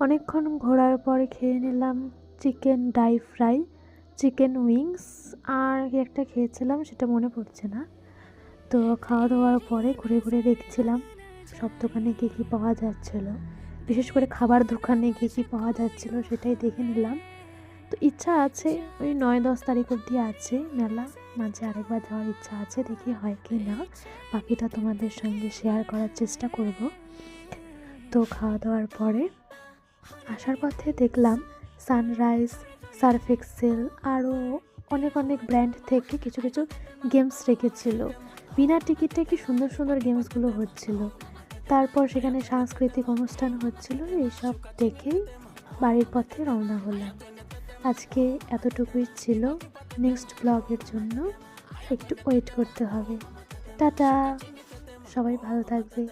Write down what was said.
অনেকক্ষণ ঘোরার পরে খেয়ে নিলাম chicken dry fry, chicken wings. আর একটা খেয়েছিলাম সেটা মনে পড়ছে না। তো খাওয়া দাওয়ার পরে ঘুরে ঘুরে দেখছিলাম সব দোকানে কী কী পাওয়া যাচ্ছিল। বিশেষ করে খাবার দোকানে কী কী পাওয়া যাচ্ছিল সেটাই দেখে নিলাম। তো ইচ্ছা আছে, ওই নয় দশ তারিখ অবধি আছে মেলা। মাঝে আরেকবার যাওয়ার ইচ্ছা আছে, দেখি হয় কি না। বাকিটা তোমাদের সঙ্গে শেয়ার করার চেষ্টা করব। তো খাওয়া দাওয়ার পরে আসার পথে দেখলাম সানরাইজ সার্ফ এক্সেল আরও অনেক অনেক ব্র্যান্ড থেকে কিছু কিছু গেমস রেখেছিল। বিনা টিকিটে কি সুন্দর সুন্দর গেমসগুলো হচ্ছিল। তারপর সেখানে সাংস্কৃতিক অনুষ্ঠান হচ্ছিল, এইসব দেখেই বাড়ির পথে রওনা হলাম। আজকে এতটুকুই ছিল। নেক্সট ব্লগের জন্য একটু ওয়েট করতে হবে। টাটা! সবাই ভালো থাকবে।